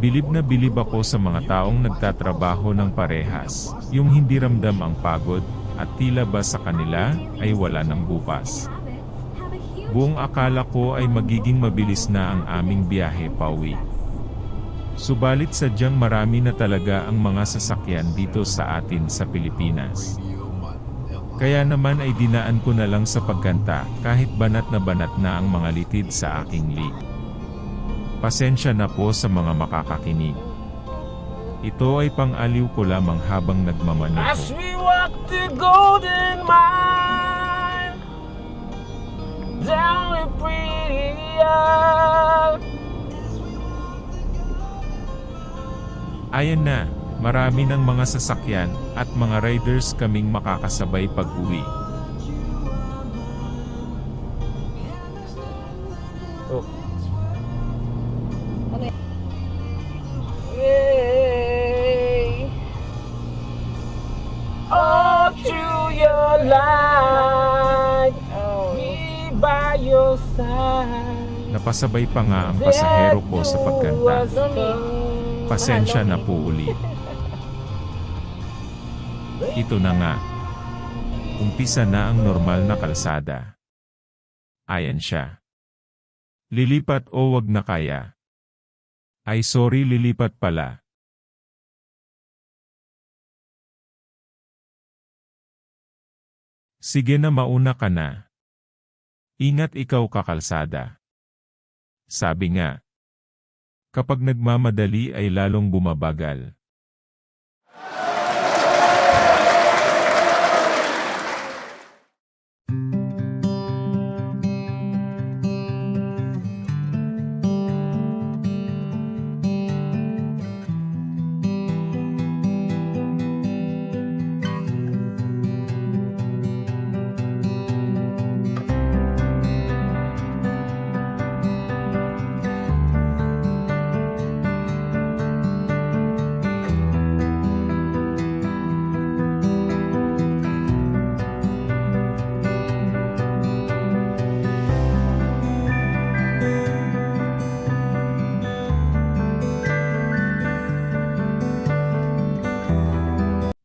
Bilib na bilib ako sa mga taong nagtatrabaho ng parehas, yung hindi ramdam ang pagod, at tila ba sa kanila, ay wala ng bukas. Buong akala ko ay magiging mabilis na ang aming biyahe pauwi. Subalit sadyang marami na talaga ang mga sasakyan dito sa atin sa Pilipinas. Kaya naman ay dinaan ko na lang sa pagkanta kahit banat na banat na ang mga litid sa aking lig. Pasensya na po sa mga makakakinig. Ito ay pang-aliw ko lamang habang As nagmamaneho. we walk the golden mile down the pretty aisle. Ayan na, marami ng mga sasakyan at mga riders kaming makakasabay pag-uwi. Napasabay pa nga ang pasahero ko sa pagkanta. Pasensya na po ulit. Ito na nga. Umpisa na ang normal na kalsada. Ayan siya. Lilipat o wag na kaya. Ay sorry lilipat pala. Sige na mauna ka na. Ingat ikaw kakalsada. Sabi nga. Kapag nagmamadali ay lalong bumabagal.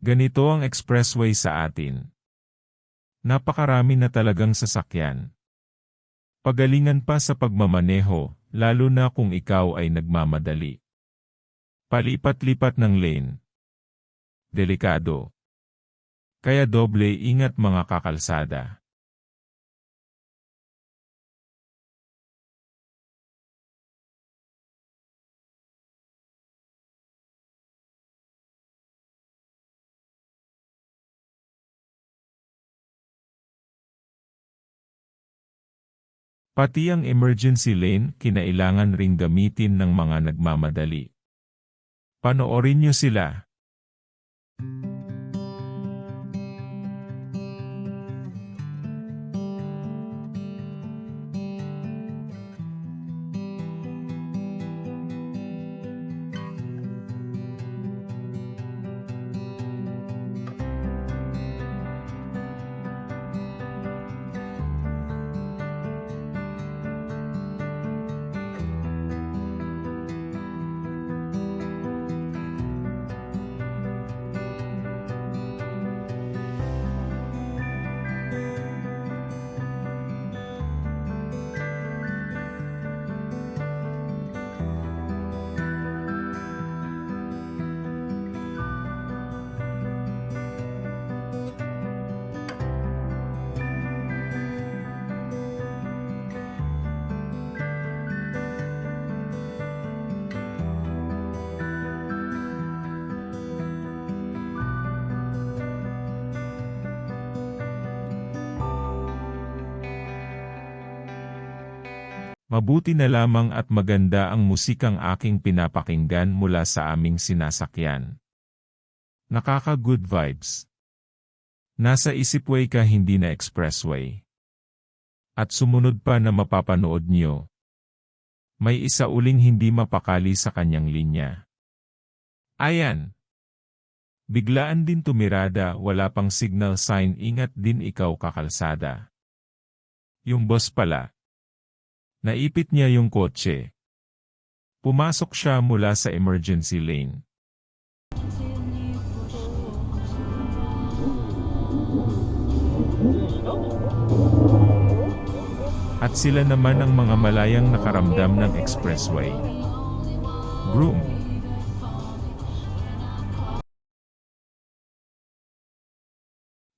Ganito ang expressway sa atin. Napakarami na talagang sasakyan. Pagalingan pa sa pagmamaneho, lalo na kung ikaw ay nagmamadali. Palipat-lipat ng lane. Delikado. Kaya doble ingat mga kakalsada. Pati ang emergency lane kinailangan ring gamitin ng mga nagmamadali. Panoorin niyo sila. Mabuti na lamang at maganda ang musikang aking pinapakinggan mula sa aming sinasakyan. Nakaka-good vibes. Nasa isipway ka hindi na expressway. At sumunod pa na mapapanood niyo. May isa uling hindi mapakali sa kanyang linya. Ayan. Biglaan din tumirada, wala pang signal sign, ingat din ikaw kakalsada. Yung boss pala. Naipit niya yung kotse. Pumasok siya mula sa emergency lane. At sila naman ang mga malayang nakaramdam ng expressway. Broom.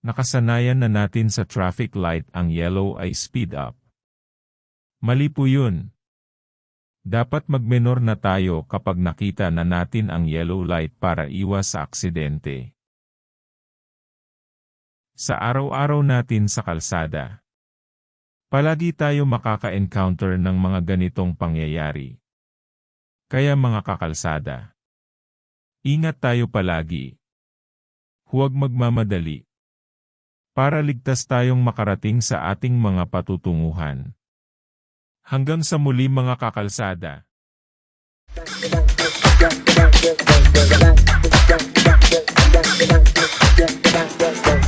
Nakasanayan na natin sa traffic light ang yellow ay speed up. Mali po yun. Dapat magmenor na tayo kapag nakita na natin ang yellow light para iwas sa aksidente. Sa araw-araw natin sa kalsada, palagi tayo makaka-encounter ng mga ganitong pangyayari. Kaya mga kakalsada, ingat tayo palagi. Huwag magmamadali. Para ligtas tayong makarating sa ating mga patutunguhan. Hanggang sa muli mga kakalsada. Thank you.